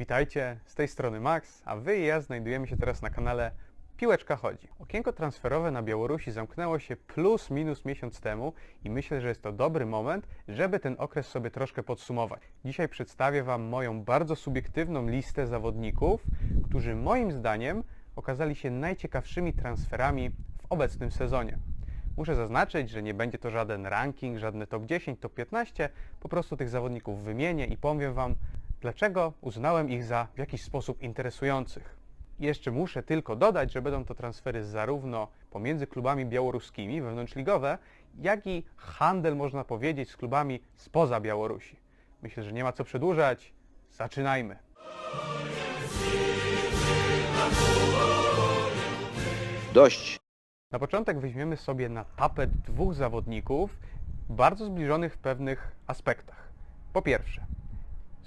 Witajcie, z tej strony Max, a Wy i ja znajdujemy się teraz na kanale Piłeczka Chodzi. Okienko transferowe na Białorusi zamknęło się plus minus miesiąc temu i myślę, że jest to dobry moment, żeby ten okres sobie troszkę podsumować. Dzisiaj przedstawię Wam moją bardzo subiektywną listę zawodników, którzy moim zdaniem okazali się najciekawszymi transferami w obecnym sezonie. Muszę zaznaczyć, że nie będzie to żaden ranking, żadne top 10, top 15, po prostu tych zawodników wymienię i powiem Wam, dlaczego uznałem ich za w jakiś sposób interesujących. Jeszcze muszę tylko dodać, że będą to transfery zarówno pomiędzy klubami białoruskimi, wewnątrzligowe, jak i handel, można powiedzieć, z klubami spoza Białorusi. Myślę, że nie ma co przedłużać. Zaczynajmy. Dość. Na początek weźmiemy sobie na tapet dwóch zawodników bardzo zbliżonych w pewnych aspektach. Po pierwsze,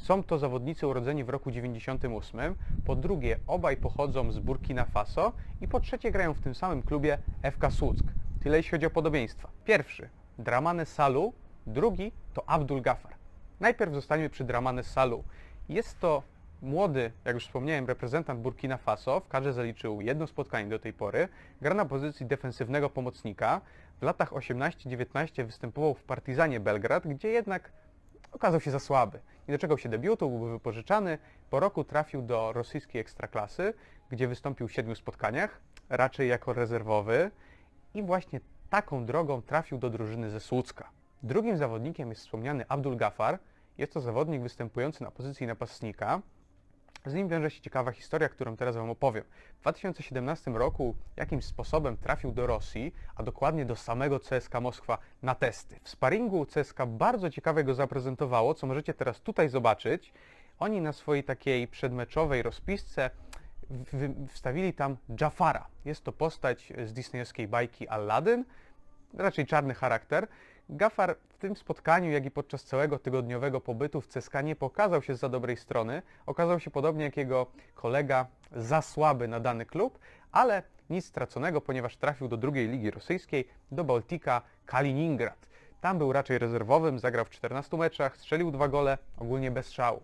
są to zawodnicy urodzeni w roku 98, po drugie obaj pochodzą z Burkina Faso i po trzecie grają w tym samym klubie FK Słuck. Tyle jeśli chodzi o podobieństwa. Pierwszy, Dramane Salu, drugi to Abdul Gafar. Najpierw zostańmy przy Dramane Salu. Jest to młody, jak już wspomniałem, reprezentant Burkina Faso. W kadrze zaliczył jedno spotkanie do tej pory. Gra na pozycji defensywnego pomocnika. W latach 18-19 występował w Partizanie Belgrad, gdzie jednak okazał się za słaby. Nie doczekał się debiutu, był wypożyczany. Po roku trafił do rosyjskiej ekstraklasy, gdzie wystąpił w siedmiu spotkaniach, raczej jako rezerwowy. I właśnie taką drogą trafił do drużyny ze Słucka. Drugim zawodnikiem jest wspomniany Abdul Gafar. Jest to zawodnik występujący na pozycji napastnika. Z nim wiąże się ciekawa historia, którą teraz Wam opowiem. W 2017 roku jakimś sposobem trafił do Rosji, a dokładnie do samego CSKA Moskwa na testy. W sparingu CSKA bardzo ciekawie go zaprezentowało, co możecie teraz tutaj zobaczyć. Oni na swojej takiej przedmeczowej rozpisce wstawili tam Jafara. Jest to postać z disneyowskiej bajki Aladdin, raczej czarny charakter. Gafar w tym spotkaniu, jak i podczas całego tygodniowego pobytu w CSKA nie pokazał się za dobrej strony. Okazał się podobnie jak jego kolega za słaby na dany klub, ale nic straconego, ponieważ trafił do drugiej ligi rosyjskiej, do Baltika Kaliningrad. Tam był raczej rezerwowym, zagrał w 14 meczach, strzelił dwa gole, ogólnie bez szału.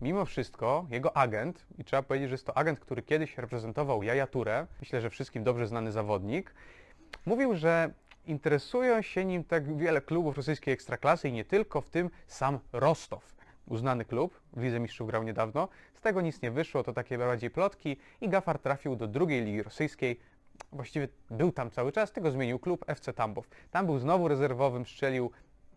Mimo wszystko jego agent, i trzeba powiedzieć, że jest to agent, który kiedyś reprezentował Jaja Touré, myślę, że wszystkim dobrze znany zawodnik, mówił, że interesują się nim tak wiele klubów rosyjskiej ekstraklasy i nie tylko, w tym sam Rostow. Uznany klub, w Lidze Mistrzów grał niedawno. Z tego nic nie wyszło, to takie bardziej plotki i Gafar trafił do drugiej ligi rosyjskiej. Właściwie był tam cały czas, tylko zmienił klub FC Tambów. Tam był znowu rezerwowym, strzelił,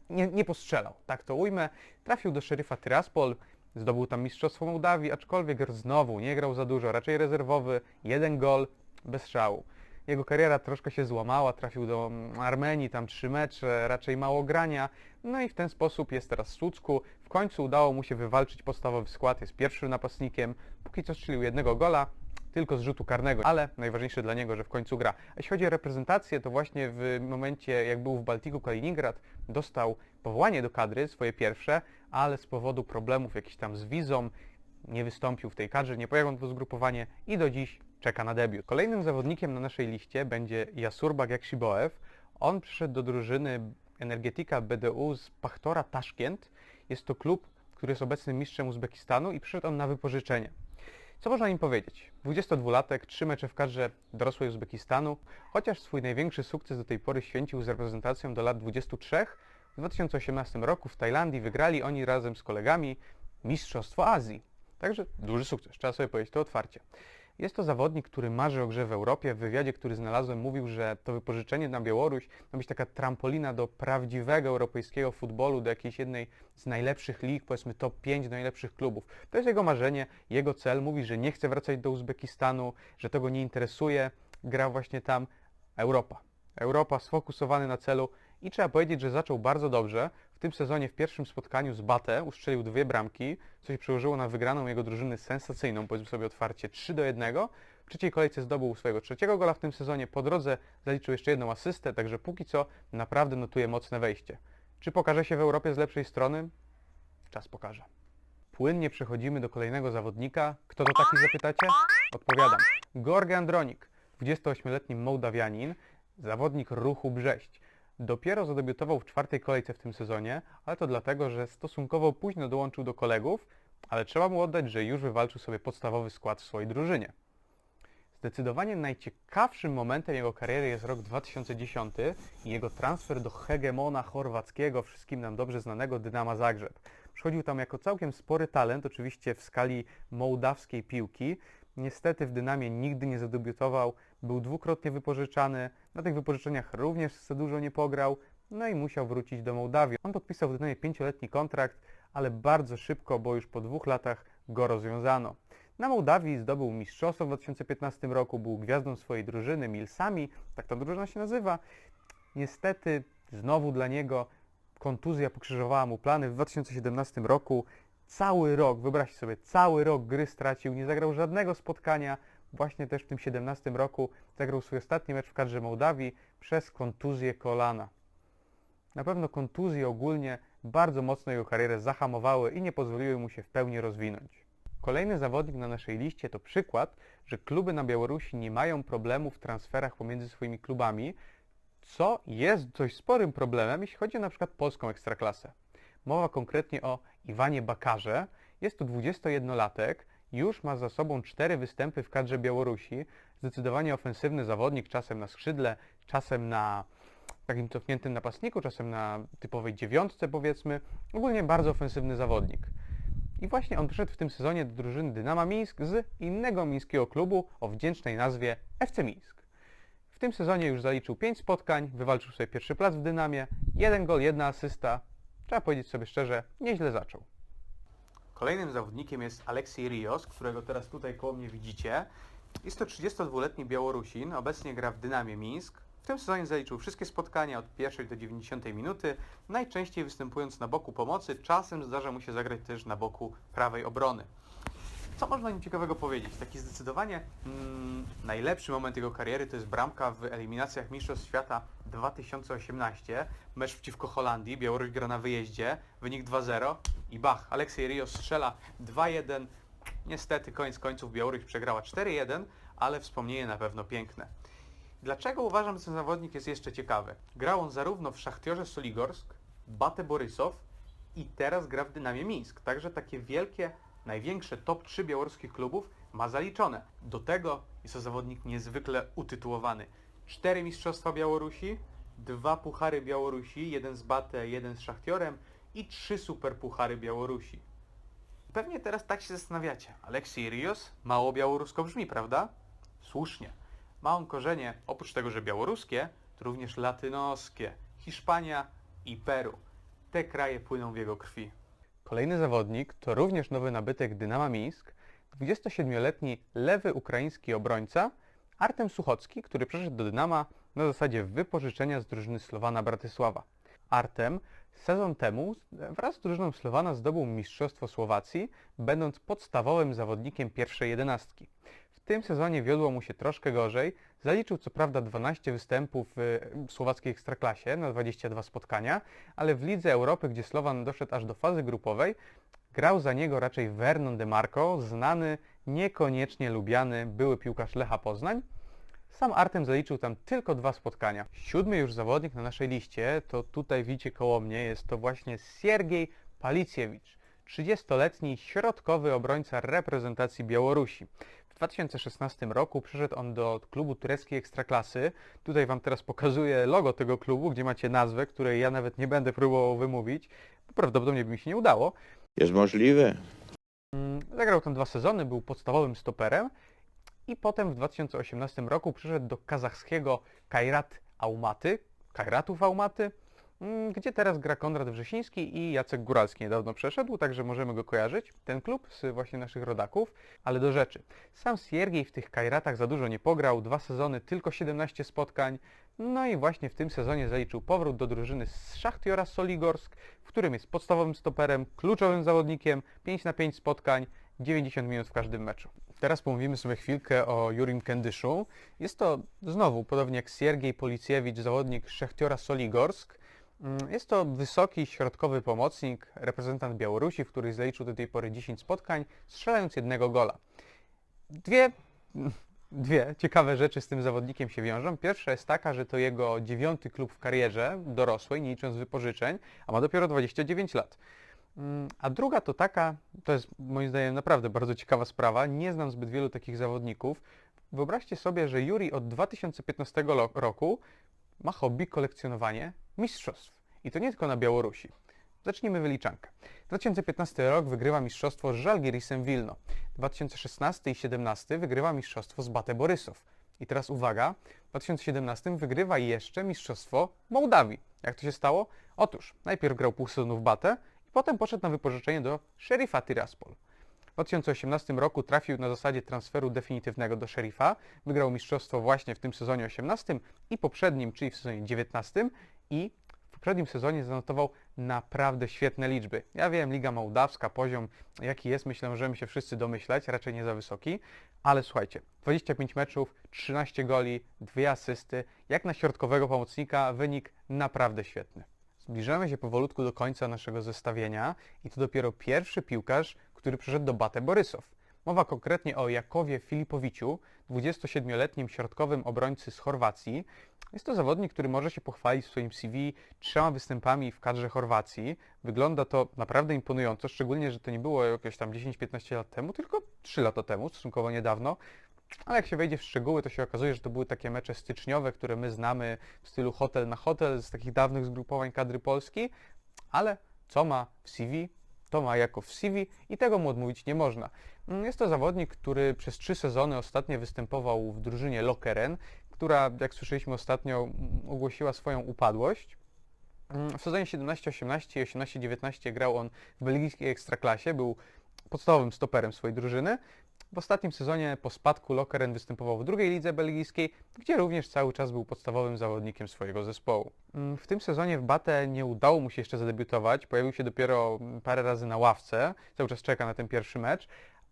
nie, nie postrzelał, tak to ujmę. Trafił do szeryfa Tyraspol, zdobył tam Mistrzostwo Mołdawii, aczkolwiek znowu nie grał za dużo, raczej rezerwowy, jeden gol, bez szału. Jego kariera troszkę się złamała, trafił do Armenii, tam trzy mecze, raczej mało grania, no i w ten sposób jest teraz w Słucku. W końcu udało mu się wywalczyć podstawowy skład, jest pierwszym napastnikiem, póki co strzelił jednego gola, tylko z rzutu karnego, ale najważniejsze dla niego, że w końcu gra. A jeśli chodzi o reprezentację, to właśnie w momencie, jak był w Baltiku Kaliningrad, dostał powołanie do kadry, swoje pierwsze, ale z powodu problemów jakichś tam z wizą, nie wystąpił w tej kadrze, nie pojechał na zgrupowanie i do dziś czeka na debiut. Kolejnym zawodnikiem na naszej liście będzie Jasurbak Jakshiboev. On przyszedł do drużyny Energetika BDU z Pachtora Taszkent. Jest to klub, który jest obecnym mistrzem Uzbekistanu i przyszedł on na wypożyczenie. Co można im powiedzieć? 22-latek, trzy mecze w kadrze dorosłej Uzbekistanu, chociaż swój największy sukces do tej pory święcił z reprezentacją do lat 23. W 2018 roku w Tajlandii wygrali oni razem z kolegami Mistrzostwo Azji. Także duży sukces, trzeba sobie powiedzieć to otwarcie. Jest to zawodnik, który marzy o grze w Europie. W wywiadzie, który znalazłem, mówił, że to wypożyczenie na Białoruś ma być taka trampolina do prawdziwego europejskiego futbolu, do jakiejś jednej z najlepszych lig, powiedzmy top 5 najlepszych klubów. To jest jego marzenie, jego cel. Mówi, że nie chce wracać do Uzbekistanu, że to go nie interesuje. Gra właśnie tam Europa. Europa sfokusowany na celu i trzeba powiedzieć, że zaczął bardzo dobrze. Tym sezonie w pierwszym spotkaniu z Batę ustrzelił dwie bramki, co się przełożyło na wygraną jego drużyny sensacyjną, powiedzmy sobie otwarcie 3 do 1. W trzeciej kolejce zdobył swojego trzeciego gola w tym sezonie. Po drodze zaliczył jeszcze jedną asystę, także póki co naprawdę notuje mocne wejście. Czy pokaże się w Europie z lepszej strony? Czas pokaże. Płynnie przechodzimy do kolejnego zawodnika. Kto to taki zapytacie? Odpowiadam. Gorge Andronik, 28-letni Mołdawianin, zawodnik ruchu Brześć. Dopiero zadebiutował w czwartej kolejce w tym sezonie, ale to dlatego, że stosunkowo późno dołączył do kolegów, ale trzeba mu oddać, że już wywalczył sobie podstawowy skład w swojej drużynie. Zdecydowanie najciekawszym momentem jego kariery jest rok 2010 i jego transfer do hegemona chorwackiego, wszystkim nam dobrze znanego Dynama Zagrzeb. Przychodził tam jako całkiem spory talent, oczywiście w skali mołdawskiej piłki. Niestety w Dynamie nigdy nie zadebiutował, był dwukrotnie wypożyczany, na tych wypożyczeniach również za dużo nie pograł, no i musiał wrócić do Mołdawii. On podpisał w Dynamie pięcioletni kontrakt, ale bardzo szybko, bo już po dwóch latach go rozwiązano. Na Mołdawii zdobył mistrzostwo w 2015 roku, był gwiazdą swojej drużyny, Milsami, tak ta drużyna się nazywa. Niestety znowu dla niego kontuzja pokrzyżowała mu plany w 2017 roku. Cały rok, wyobraźcie sobie, cały rok gry stracił, nie zagrał żadnego spotkania. Właśnie też w tym 17 roku zagrał swój ostatni mecz w kadrze Mołdawii przez kontuzję kolana. Na pewno kontuzje ogólnie bardzo mocno jego karierę zahamowały i nie pozwoliły mu się w pełni rozwinąć. Kolejny zawodnik na naszej liście to przykład, że kluby na Białorusi nie mają problemu w transferach pomiędzy swoimi klubami, co jest dość sporym problemem, jeśli chodzi o na przykład polską ekstraklasę. Mowa konkretnie o Iwanie Bakarze. Jest to 21-latek, już ma za sobą cztery występy w kadrze Białorusi. Zdecydowanie ofensywny zawodnik, czasem na skrzydle, czasem na takim cofniętym napastniku, czasem na typowej dziewiątce powiedzmy. Ogólnie bardzo ofensywny zawodnik. I właśnie on przyszedł w tym sezonie do drużyny Dynama Mińsk z innego mińskiego klubu o wdzięcznej nazwie FC Mińsk. W tym sezonie już zaliczył 5 spotkań, wywalczył sobie pierwszy plac w Dynamie, jeden gol, jedna asysta. Trzeba powiedzieć sobie szczerze, nieźle zaczął. Kolejnym zawodnikiem jest Aleksiej Rios, którego teraz tutaj koło mnie widzicie. Jest to 32-letni Białorusin, obecnie gra w Dynamie Mińsk. W tym sezonie zaliczył wszystkie spotkania od pierwszej do 90 minuty, najczęściej występując na boku pomocy, czasem zdarza mu się zagrać też na boku prawej obrony. Co można nim ciekawego powiedzieć? Taki zdecydowanie mm, najlepszy moment jego kariery to jest bramka w eliminacjach Mistrzostw Świata 2018. Mecz przeciwko Holandii, Białoruś gra na wyjeździe, wynik 2-0 i bach, Aleksiej Rios strzela 2-1. Niestety koniec końców Białoruś przegrała 4-1, ale wspomnienie na pewno piękne. Dlaczego uważam, że ten zawodnik jest jeszcze ciekawy? Grał on zarówno w Szachtiorze Soligorsk, Bate Borysow i teraz gra w Dynamie Mińsk. Także takie wielkie, największe top 3 białoruskich klubów ma zaliczone. Do tego jest to zawodnik niezwykle utytułowany. Cztery Mistrzostwa Białorusi, dwa Puchary Białorusi, jeden z Bate, jeden z Szachtiorem i trzy Super Puchary Białorusi. Pewnie teraz tak się zastanawiacie. Aleksiej Rios mało białorusko brzmi, prawda? Słusznie. Ma on korzenie, oprócz tego, że białoruskie, to również latynoskie. Hiszpania i Peru. Te kraje płyną w jego krwi. Kolejny zawodnik to również nowy nabytek Dynama Mińsk, 27-letni lewy ukraiński obrońca Artem Suchocki, który przyszedł do Dynama na zasadzie wypożyczenia z drużyny Slowana Bratysława. Artem sezon temu wraz z drużyną Slowana zdobył Mistrzostwo Słowacji, będąc podstawowym zawodnikiem pierwszej jedenastki. W tym sezonie wiodło mu się troszkę gorzej. Zaliczył co prawda 12 występów w słowackiej ekstraklasie na 22 spotkania, ale w Lidze Europy, gdzie Slovan doszedł aż do fazy grupowej, grał za niego raczej Vernon de Marco, znany, niekoniecznie lubiany były piłkarz Lecha Poznań. Sam Artem zaliczył tam tylko dwa spotkania. Siódmy już zawodnik na naszej liście, to tutaj widzicie koło mnie, jest to właśnie Siergiej Paliciewicz, 30-letni środkowy obrońca reprezentacji Białorusi. W 2016 roku przyszedł on do klubu tureckiej ekstraklasy. Tutaj Wam teraz pokazuję logo tego klubu, gdzie macie nazwę, której ja nawet nie będę próbował wymówić, prawdopodobnie by mi się nie udało. Jest możliwe. Mm, Zagrał tam dwa sezony, był podstawowym stoperem i potem w 2018 roku przyszedł do kazachskiego Kairat Almaty, Kairatów Almaty, mm, gdzie teraz gra Konrad Wrzesiński i Jacek Góralski. Niedawno przeszedł, także możemy go kojarzyć, ten klub z właśnie naszych rodaków, ale do rzeczy. Sam Siergiej w tych Kairatach za dużo nie pograł, dwa sezony, tylko 17 spotkań, no i właśnie w tym sezonie zaliczył powrót do drużyny z Szachtiora Soligorsk, w którym jest podstawowym stoperem, kluczowym zawodnikiem, 5 na 5 spotkań, 90 minut w każdym meczu. Teraz pomówimy sobie chwilkę o Jurim Kendyszu. Jest to znowu, podobnie jak Siergiej Policjewicz, zawodnik Szechtiora Soligorsk. Mm, Jest to wysoki, środkowy pomocnik, reprezentant Białorusi, w której zaliczył do tej pory 10 spotkań, strzelając jednego gola. Dwie, dwie ciekawe rzeczy z tym zawodnikiem się wiążą. Pierwsza jest taka, że to jego dziewiąty klub w karierze dorosłej, nie licząc wypożyczeń, a ma dopiero 29 lat. Mm, A druga to taka, to jest moim zdaniem naprawdę bardzo ciekawa sprawa, nie znam zbyt wielu takich zawodników. Wyobraźcie sobie, że Yuri od 2015 lo- roku ma hobby kolekcjonowanie mistrzostw. I to nie tylko na Białorusi. Zacznijmy wyliczankę. 2015 rok wygrywa mistrzostwo z Żalgirisem Wilno. 2016 i 2017 wygrywa mistrzostwo z Bate Borysow. I teraz uwaga, w 2017 wygrywa jeszcze mistrzostwo Mołdawii. Jak to się stało? Otóż najpierw grał pół sezonu w Batę i potem poszedł na wypożyczenie do Sherifa Tiraspol. W 2018 roku trafił na zasadzie transferu definitywnego do Sherifa, wygrał mistrzostwo właśnie w tym sezonie 18 i poprzednim, czyli w sezonie 19 i poprzednim sezonie zanotował naprawdę świetne liczby. Ja wiem, Liga Mołdawska, poziom jaki jest, myślę, możemy się wszyscy domyślać, raczej nie za wysoki, ale słuchajcie, 25 meczów, 13 goli, 2 asysty, jak na środkowego pomocnika wynik naprawdę świetny. Zbliżamy się powolutku do końca naszego zestawienia i to dopiero pierwszy piłkarz, który przyszedł do Bate Borysow. Mowa konkretnie o Jakowie Filipowiciu, 27-letnim środkowym obrońcy z Chorwacji. Jest to zawodnik, który może się pochwalić w swoim CV trzema występami w kadrze Chorwacji. Wygląda to naprawdę imponująco, szczególnie, że to nie było jakieś tam 10-15 lat temu, tylko 3 lata temu, stosunkowo niedawno. Ale jak się wejdzie w szczegóły, to się okazuje, że to były takie mecze styczniowe, które my znamy w stylu hotel na hotel z takich dawnych zgrupowań kadry Polski, ale co ma w CV, ma jako w CV i tego mu odmówić nie można. Mm, Jest to zawodnik, który przez trzy sezony ostatnio występował w drużynie Lokeren, która, jak słyszeliśmy ostatnio, ogłosiła swoją upadłość. Mm, W sezonie 17-18 i 18-19 grał on w belgijskiej ekstraklasie, był podstawowym stoperem swojej drużyny. W ostatnim sezonie po spadku Lokeren występował w drugiej lidze belgijskiej, gdzie również cały czas był podstawowym zawodnikiem swojego zespołu. Mm, W tym sezonie w Bate nie udało mu się jeszcze zadebiutować, pojawił się dopiero mm, parę razy na ławce, cały czas czeka na ten pierwszy mecz,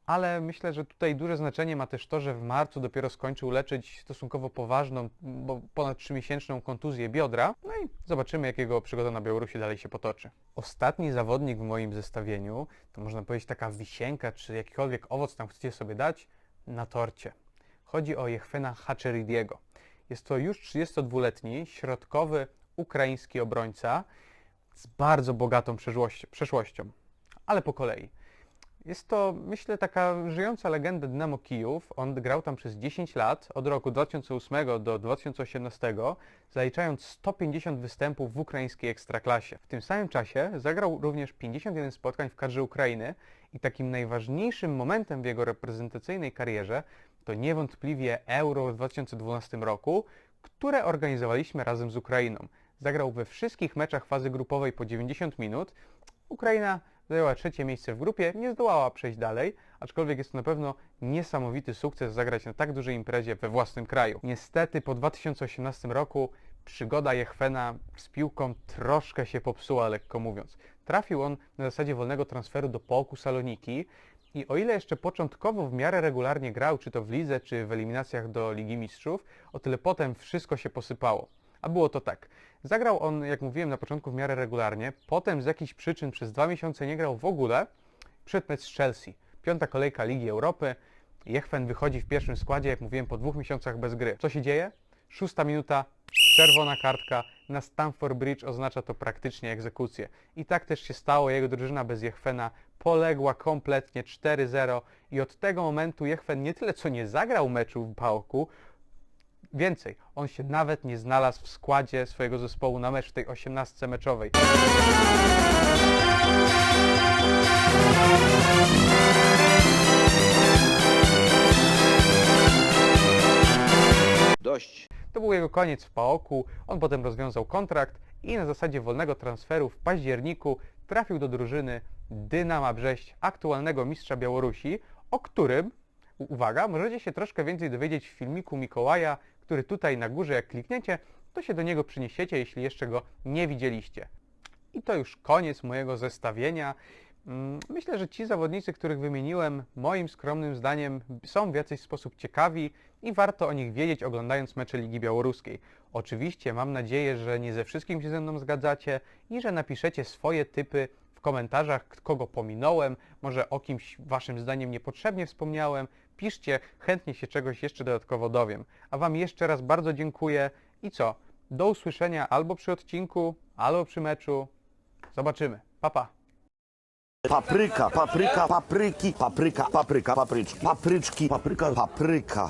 ale myślę, że tutaj duże znaczenie ma też to, że w marcu dopiero skończył leczyć stosunkowo poważną, bo ponad 3-miesięczną kontuzję biodra. No i zobaczymy, jak jego przygoda na Białorusi dalej się potoczy. Ostatni zawodnik w moim zestawieniu, to można powiedzieć taka wisienka, czy jakikolwiek owoc tam chcecie sobie dać, na torcie. Chodzi o Jechwena Haczeridiego. Jest to już 32-letni, środkowy ukraiński obrońca z bardzo bogatą przeszłości- przeszłością. Ale po kolei. Jest to, myślę, taka żyjąca legenda Dynamo Kijów. On grał tam przez 10 lat, od roku 2008 do 2018, zaliczając 150 występów w ukraińskiej ekstraklasie. W tym samym czasie zagrał również 51 spotkań w kadrze Ukrainy i takim najważniejszym momentem w jego reprezentacyjnej karierze to niewątpliwie Euro w 2012 roku, które organizowaliśmy razem z Ukrainą. Zagrał we wszystkich meczach fazy grupowej po 90 minut. Ukraina zajęła trzecie miejsce w grupie, nie zdołała przejść dalej, aczkolwiek jest to na pewno niesamowity sukces zagrać na tak dużej imprezie we własnym kraju. Niestety po 2018 roku przygoda Jechwena z piłką troszkę się popsuła, lekko mówiąc. Trafił on na zasadzie wolnego transferu do Połku Saloniki i o ile jeszcze początkowo w miarę regularnie grał, czy to w lidze, czy w eliminacjach do Ligi Mistrzów, o tyle potem wszystko się posypało. A było to tak. Zagrał on, jak mówiłem na początku, w miarę regularnie, potem z jakichś przyczyn przez dwa miesiące nie grał w ogóle, przed mecz z Chelsea. Piąta kolejka Ligi Europy. Jechwen wychodzi w pierwszym składzie, jak mówiłem, po dwóch miesiącach bez gry. Co się dzieje? Szósta minuta, czerwona kartka. Na Stamford Bridge oznacza to praktycznie egzekucję. I tak też się stało. Jego drużyna bez Jechwena poległa kompletnie 4-0 i od tego momentu Jechwen nie tyle co nie zagrał meczu w Pałku, Więcej, on się nawet nie znalazł w składzie swojego zespołu na mecz w tej 18 meczowej. Dość. To był jego koniec w Paoku, on potem rozwiązał kontrakt i na zasadzie wolnego transferu w październiku trafił do drużyny Dynama Brześć, aktualnego mistrza Białorusi, o którym, uwaga, możecie się troszkę więcej dowiedzieć w filmiku Mikołaja, który tutaj na górze jak klikniecie, to się do niego przyniesiecie, jeśli jeszcze go nie widzieliście. I to już koniec mojego zestawienia. Mm, Myślę, że ci zawodnicy, których wymieniłem, moim skromnym zdaniem są w jakiś sposób ciekawi i warto o nich wiedzieć oglądając mecze Ligi Białoruskiej. Oczywiście mam nadzieję, że nie ze wszystkim się ze mną zgadzacie i że napiszecie swoje typy komentarzach, kogo pominąłem, może o kimś waszym zdaniem niepotrzebnie wspomniałem. Piszcie, chętnie się czegoś jeszcze dodatkowo dowiem. A wam jeszcze raz bardzo dziękuję i co? Do usłyszenia albo przy odcinku, albo przy meczu. Zobaczymy. Pa, pa. Papryka, papryka, papryki, papryka, papryka, papryczki, papryczki, papryka, papryka.